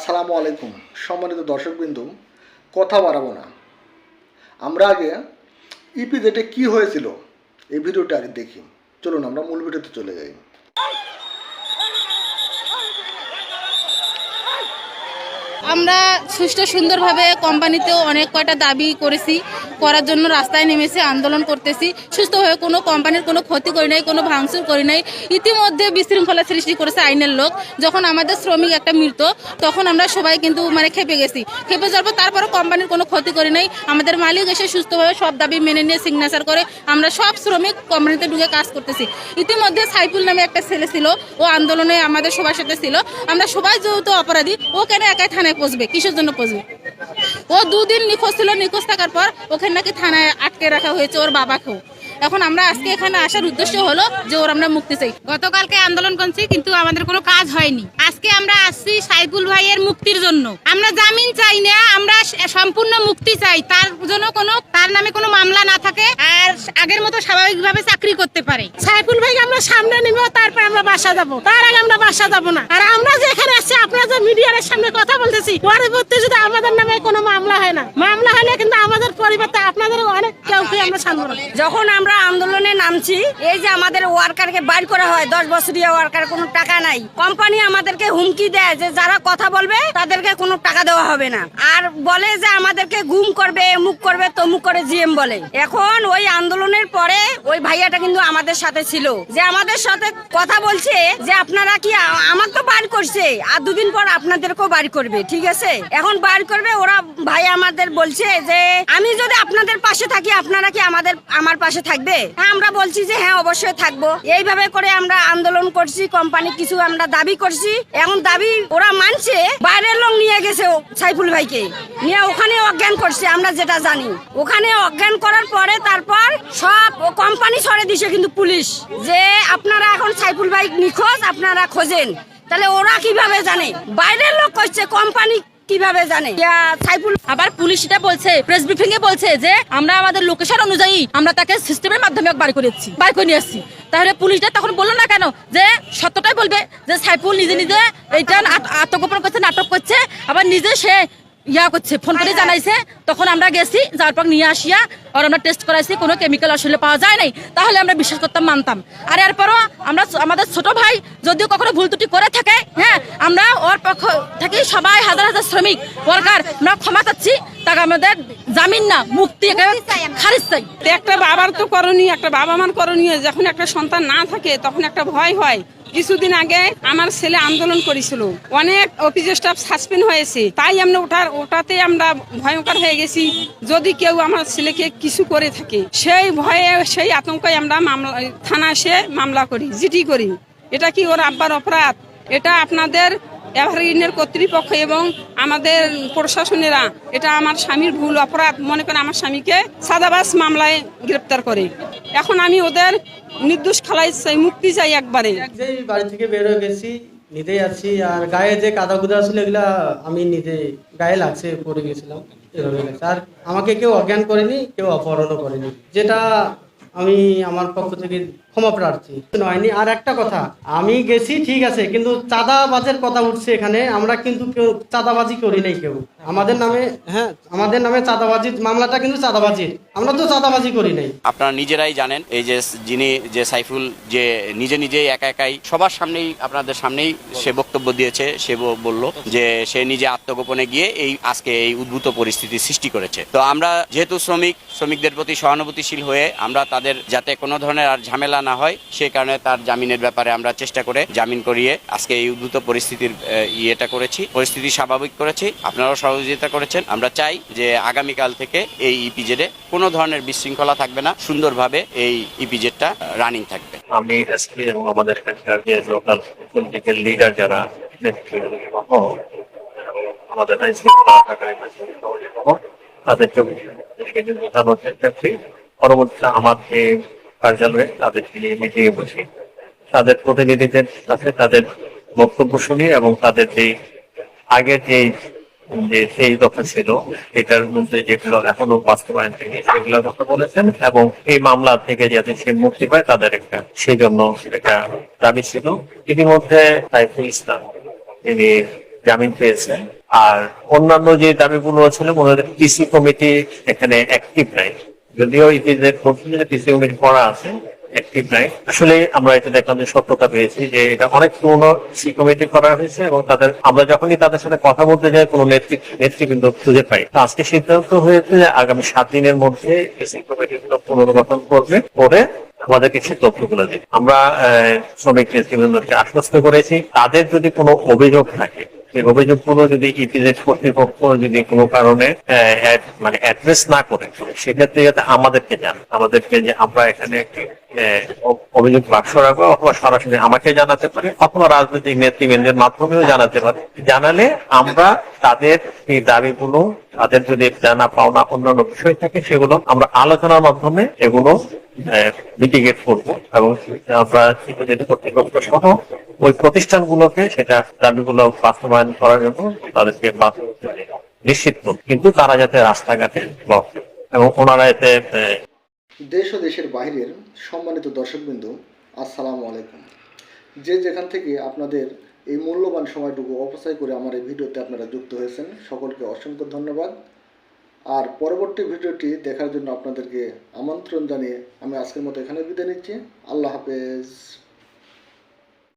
আসসালামু আলাইকুম, সম্মানিত দর্শকবৃন্দ, কথা বাড়াবো না। আমরা আগে ইপিজেটে কি হয়েছিল এই ভিডিওটা আগে দেখি। চলুন আমরা মূল ভিডিওতে চলে যাই। আমরা সুষ্ঠু সুন্দরভাবে কোম্পানিতেও অনেক কয়টা দাবি করেছি। করার জন্য রাস্তায় নেমেছি, আন্দোলন করতেছি। সুস্থভাবে কোনো কোম্পানির কোনো ক্ষতি করি নাই, কোনো ভাঙচুর করি নাই। ইতিমধ্যে বিশৃঙ্খলা সৃষ্টি করেছে আইনের লোক। যখন আমাদের শ্রমিক একটা মৃত, তখন আমরা সবাই কিন্তু মানে খেপে গেছি। খেপে যাওয়ার পর তারপরে কোম্পানির কোনো ক্ষতি করি নাই। আমাদের মালিক এসে সুস্থভাবে সব দাবি মেনে নিয়ে সিগনেচার করে আমরা সব শ্রমিক কোম্পানিতে ঢুকে কাজ করতেছি। ইতিমধ্যে সাইফুল নামে একটা ছেলে ছিল, ও আন্দোলনে আমাদের সবার সাথে ছিল। আমরা সবাই যেহেতু অপরাধী, ও কেন একাই থানায় পৌঁছবে? কিসের জন্য পৌঁছবে? ও দুদিন নিখোঁজ ছিল, নিখোঁজ থাকার পর ওখানে নাকি থানায় আটকে রাখা হয়েছে ওর বাবাকেও। এখন আমরা আজকে এখানে আসার উদ্দেশ্য হলো যে ওর আমরা মুক্তি চাই। গতকালকে আন্দোলন করছি কিন্তু আমাদের কোনো কাজ হয়নি। আজকে আমরা আসছি সাইফুল ভাইয়ের মুক্তির জন্য। আমরা জামিন চাই না আমরা সম্পূর্ণ মুক্তি চাই। তার জন্য কোনো তার নামে কোনো মামলা না থাকে আর আগের মতো স্বাভাবিকভাবে চাকরি করতে পারে। সাইফুল ভাইকে আমরা সামনে নিব তারপর আমরা বাসা যাব। তার আগে আমরা বাসা যাব না। আর আমরা যে এখানে আসছি আপনারা যে মিডিয়ার সামনে কথা বলতেছি পরবর্তী যদি আমাদের নামে কোনো মামলা হয় না মামলা হলে কিন্তু আমাদের পরিবর্তে আপনাদের অনেক কেউ আমরা সামনে যখন আমরা আন্দোলনে নামছি। এই যে আমাদের ওয়ার্কারকে বাইর করা হয়, দশ বছরিয়া ওয়ার্কার কোনো টাকা নাই। কোম্পানি আমাদেরকে হুমকি দেয় যে যারা কথা বলবে, তাদেরকে কোনো টাকা দেওয়া হবে না। আর বলে যে আমাদেরকে গুম করবে মুখ করবে তমুক করে জিএম বলে। এখন ওই আন্দোলনের পরে ওই ভাইয়াটা কিন্তু আমাদের সাথে ছিল। যে আমাদের সাথে কথা বলছে, যে আপনারা কি আমার তো বার করছে, আর দুদিন পর আপনাদেরকেও বার করবে, ঠিক আছে? এখন বার করবে, ওরা ভাই আমাদের বলছে যে, আমি যদি আপনাদের পাশে থাকি, আপনারা কি আমাদের, আমার পাশে থাকবে? হ্যাঁ আমরা বলছি যে হ্যাঁ অবশ্যই থাকব। এইভাবে করে আমরা আন্দোলন করছি কোম্পানি কিছু আমরা দাবি করছি। এখন দাবি ওরা মানছে, বাইরের লোক নিয়ে গেছে সাইফুল ভাইকে। নিয়ে ওখানে অজ্ঞান করছে, আমরা যেটা জানি। ওখানে অজ্ঞান করার পরে তারপর সব কোম্পানি সরে দিছে কিন্তু পুলিশ। যে আপনারা এখন সাইফুল ভাই নিখোঁজ, আপনারা খোঁজেন। তাহলে ওরা কীভাবে জানে? বাইরের লোক করছে কোম্পানি কীভাবে জানে? সাইফুল আবার পুলিশ এটা বলছে প্রেস ব্রিফিং এ বলছে যে আমরা আমাদের লোকেশন অনুযায়ী আমরা তাকে সিস্টেমের মাধ্যমে বার করেছি, বার করে নিয়ে আসছি। তাহলে পুলিশটা তখন বলল না কেন? যে সত্যটাই বলবে যে সাইফুল নিজে নিজে এইটা আত্মগোপন করছে, নাটক করছে, আবার নিজে সে ইয়া করছে ফোন করে জানাইছে তখন আমরা গেছি যার পর নিয়ে আসিয়া আর আমরা টেস্ট করাইছি কোনো কেমিক্যাল আসলে পাওয়া যায় নাই তাহলে আমরা বিশ্বাস করতাম মানতাম। আর এরপরও আমরা আমাদের ছোট ভাই যদিও কখনো ভুল ত্রুটি করে থাকে হ্যাঁ আমরা ওর পক্ষ থেকে সবাই হাজার হাজার শ্রমিক ওয়ার্কার আমরা ক্ষমা চাচ্ছি তাকে আমাদের জামিন না মুক্তি খারিজ চাই। একটা বাবার তো করণীয় একটা বাবা মার করণীয় যখন একটা সন্তান না থাকে তখন একটা ভয় হয়। কিছুদিন আগে আমার ছেলে আন্দোলন করেছিল। অনেক অফিস স্টাফ সাসপেন্ড হয়েছে। তাই আমরা ওঠার ওটাতে আমরা ভয়ঙ্কর হয়ে গেছি। যদি কেউ আমার ছেলেকে কিছু করে থাকে, সেই ভয়ে, সেই আতঙ্কে আমরা মামলা থানা এসে মামলা করি জিটি করি। এটা কি ওর আব্বার অপরাধ? এটা আপনাদের এভারগ্রিনের কর্তৃপক্ষ এবং আমাদের প্রশাসনেরা, এটা আমার স্বামীর ভুল অপরাধ। মনে করেন আমার স্বামীকে সাদাবাস মামলায় গ্রেপ্তার করে। এখন আমি ওদের নির্দোষ খালাই চাই, মুক্তি চাই একবারে। বাড়ি থেকে বের হয়ে গেছি নিজেই আছি আর গায়ে যে কাদা কুদা ছিল, এগুলা আমি নিজে গায়ে লাগছে, পড়ে গেছিলাম আর আমাকে কেউ অজ্ঞান করেনি, কেউ অপহরণও করেনি। যেটা আমি আমার পক্ষ থেকে হয়নি। আর একটা কথা, আমি গেছি, ঠিক আছে, কিন্তু চাঁদাবাজের কথা উঠছে এখানে, আমরা কিন্তু কেউ চাঁদাবাজি করি নাই কেউ। আমাদের নামে হ্যাঁ আমাদের নামে মামলাটা কিন্তু আমরা তো চাঁদাবাজি করি নাই। আপনারা নিজেরাই জানেন, এই যে যিনি, যে সাইফুল, যে নিজে নিজেই একা একাই, সবার সামনেই, আপনাদের সামনেই সে বক্তব্য দিয়েছে, সে বলল যে সে নিজে আত্মগোপনে গিয়ে এই, আজকে এই উদ্ভূত পরিস্থিতি সৃষ্টি করেছে। তো আমরা যেহেতু শ্রমিক, শ্রমিকদের প্রতি সহানুভূতিশীল হয়ে আমরা তাদের যাতে কোনো ধরনের আর ঝামেলা না হয়, সে কারণে তার জামিনের ব্যাপারে আমরা চেষ্টা করে জামিন করিয়ে আজকে এই উদ্ভূত পরিস্থিতির ইয়েটা করেছি, পরিস্থিতি স্বাভাবিক করেছি। আপনারাও সহযোগিতা করেছেন। আমরা চাই যে আগামীকাল থেকে এই ইপিজেডে কোনো ধরনের বিশৃঙ্খলা থাকবে না, সুন্দরভাবে এই ইপিজেডটা রানিং থাকবে। আমি এবং আমাদের এখানকার লোকাল লিডার যারা আমাদের তাদেরকে চেষ্টা করি। পরবর্তীতে আমার যে কার্যালয়ে তাদেরকে নিয়ে মিটিয়ে বসি। তাদের প্রতিনিধিদের সাথে তাদের বক্তব্য শুনি এবং তাদের যে আগের যে যে সেই কথা ছিল, এটার মধ্যে যেগুলো এখনও বাস্তবায়ন থেকে সেগুলো কথা বলেছেন এবং এই মামলা থেকে যাতে সে মুক্তি পায়, তাদের একটা সেই জন্য এটা দাবি ছিল। ইতিমধ্যে সাইফুল ইসলাম তিনি জামিন পেয়েছে আর অন্যান্য যে দাবিগুলো ছিল, মনে হয় টিসি কমিটি এখানে অ্যাক্টিভ নাই। যদিও ইতিদের টিসি কমিটি করা আছে অ্যাক্টিভ নাই। আসলে আমরা এটা দেখলাম যে সত্যতা পেয়েছি যে এটা অনেক পুরনো সি করা হয়েছে এবং তাদের, আমরা যখনই তাদের সাথে কথা বলতে যাই, কোনো নেতৃত্ব নেতৃবৃন্দ খুঁজে পাই। তো আজকে সিদ্ধান্ত হয়েছে যে আগামী সাত দিনের মধ্যে কমিটি গুলো পুনর্গঠন করবে, করে আমাদেরকে সে তথ্যগুলো দিবে। আমরা শ্রমিক নেতৃবৃন্দকে আশ্বস্ত করেছি, তাদের যদি কোনো অভিযোগ থাকে সেই অভিযোগগুলো যদি ইপিজেড কর্তৃপক্ষ যদি কোনো কারণে মানে অ্যাড্রেস না করে, সেক্ষেত্রে যাতে আমাদেরকে জান আমাদেরকে যে আমরা এখানে একটি অভিযোগ বাক্স রাখব অথবা সরাসরি আমাকে জানাতে পারে অথবা রাজনৈতিক নেতৃবৃন্দের মাধ্যমেও জানাতে পারে। জানালে আমরা তাদের এই দাবিগুলো, তাদের যদি জানা পাওনা অন্যান্য বিষয় থাকে, সেগুলো আমরা আলোচনার মাধ্যমে এগুলো মিটিগেট করব এবং আমরা ইপিজেড কর্তৃপক্ষ সহ ওই প্রতিষ্ঠানগুলোকে সেটা দাবিগুলো বাস্তবায়ন করার জন্য তাদেরকে নিশ্চিত করব। কিন্তু তারা যাতে রাস্তাঘাটে এবং ওনারা এতে দেশ ও দেশের বাইরের সম্মানিত দর্শকবৃন্দ, আসসালামু আলাইকুম। যে যেখান থেকে আপনাদের এই মূল্যবান সময়টুকু অপচয় করে আমার এই ভিডিওতে আপনারা যুক্ত হয়েছেন, সকলকে অসংখ্য ধন্যবাদ। আর পরবর্তী ভিডিওটি দেখার জন্য আপনাদেরকে আমন্ত্রণ জানিয়ে আমি আজকের মতো এখানে বিদায় নিচ্ছি। আল্লাহ হাফেজ।